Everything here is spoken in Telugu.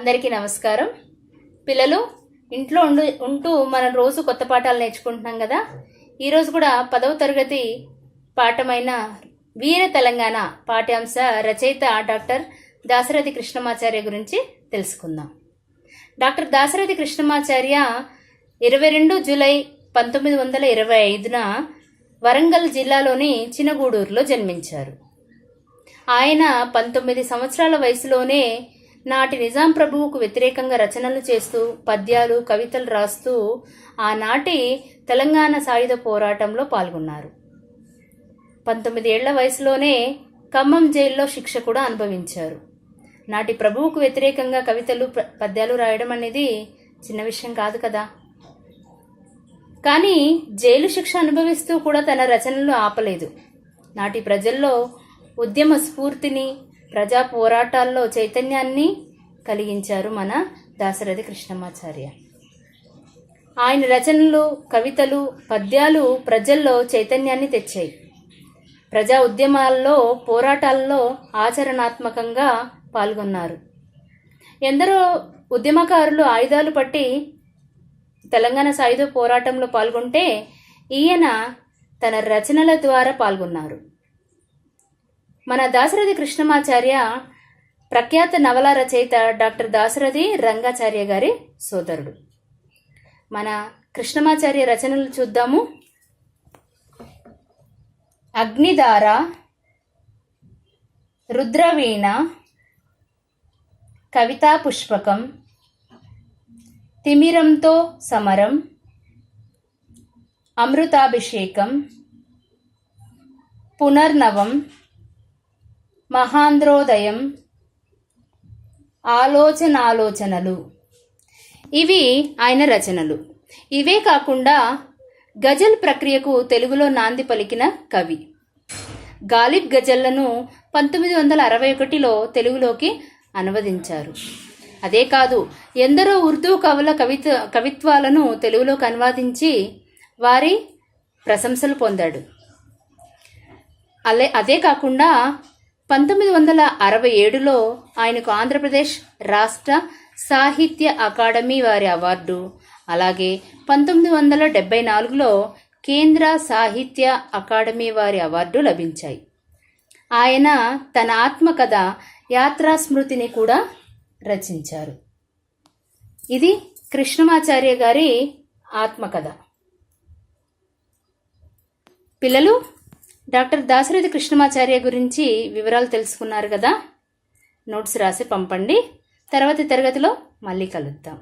అందరికీ నమస్కారం. పిల్లలు ఇంట్లో ఉండు ఉంటూ మనం రోజు కొత్త పాఠాలు నేర్చుకుంటున్నాం కదా. ఈరోజు కూడా పదవ తరగతి పాఠమైన వీర తెలంగాణ పాఠ్యాంశ రచయిత డాక్టర్ దాశరథి కృష్ణమాచార్య గురించి తెలుసుకుందాం. డాక్టర్ దాశరథి కృష్ణమాచార్య ఇరవై రెండు జూలై పంతొమ్మిది వందల ఇరవై ఐదున వరంగల్ జిల్లాలోని చినగూడూరులో జన్మించారు. ఆయన పంతొమ్మిది సంవత్సరాల వయసులోనే నాటి నిజాం ప్రభువుకు వ్యతిరేకంగా రచనలు చేస్తూ పద్యాలు కవితలు రాస్తూ ఆనాటి తెలంగాణ సాయుధ పోరాటంలో పాల్గొన్నారు. పంతొమ్మిది ఏళ్ళ వయసులోనే ఖమ్మం జైల్లో శిక్ష కూడా అనుభవించారు. నాటి ప్రభువుకు వ్యతిరేకంగా కవితలు పద్యాలు రాయడం అనేది చిన్న విషయం కాదు కదా. కానీ జైలు శిక్ష అనుభవిస్తూ కూడా తన రచనలు ఆపలేదు. నాటి ప్రజల్లో ఉద్యమ స్ఫూర్తిని ప్రజా పోరాటాల్లో చైతన్యాన్ని కలిగించారు మన దాశరథి కృష్ణమాచార్య. ఆయన రచనలు కవితలు పద్యాలు ప్రజల్లో చైతన్యాన్ని తెచ్చాయి. ప్రజా ఉద్యమాల్లో పోరాటాల్లో ఆచరణాత్మకంగా పాల్గొన్నారు. ఎందరో ఉద్యమకారులు ఆయుధాలు పట్టి తెలంగాణ సాయుధ పోరాటంలో పాల్గొంటే ఈయన తన రచనల ద్వారా పాల్గొన్నారు. మన దాశరథి కృష్ణమాచార్య ప్రఖ్యాత నవల రచయిత డాక్టర్ దాశరథి రంగాచార్య గారి సోదరుడు. మన కృష్ణమాచార్య రచనలు చూద్దాము. అగ్నిధార రుద్రవీణ కవితా పుష్పకం తిమిరంతో సమరం అమృతాభిషేకం పునర్నవం మహాంధ్రోదయం ఆలోచనాలోచనలు. ఇవి ఆయన రచనలు. ఇవే కాకుండా గజల్ ప్రక్రియకు తెలుగులో నాంది పలికిన కవి. గాలిబ్ గజల్లను పంతొమ్మిది వందల అరవై ఒకటిలో తెలుగులోకి అనువదించారు. అదే కాదు ఎందరో ఉర్దూ కవుల కవిత కవిత్వాలను తెలుగులోకి అనువాదించి వారి ప్రశంసలు పొందాడు. అలే అదే కాకుండా పంతొమ్మిది వందల అరవై ఏడులో ఆయనకు ఆంధ్రప్రదేశ్ రాష్ట్ర సాహిత్య అకాడమీ వారి అవార్డు. అలాగే పంతొమ్మిది వందల డెబ్బై నాలుగులో కేంద్ర సాహిత్య అకాడమీ వారి అవార్డు లభించాయి. ఆయన తన ఆత్మకథ యాత్రా స్మృతిని కూడా రచించారు. ఇది కృష్ణమాచార్య గారి ఆత్మకథ. పిల్లలు డాక్టర్ దాశరథి కృష్ణమాచార్య గురించి వివరాలు తెలుసుకున్నారు కదా. నోట్స్ రాసి పంపండి. తర్వాతి తరగతిలో మళ్ళీ కలుద్దాం.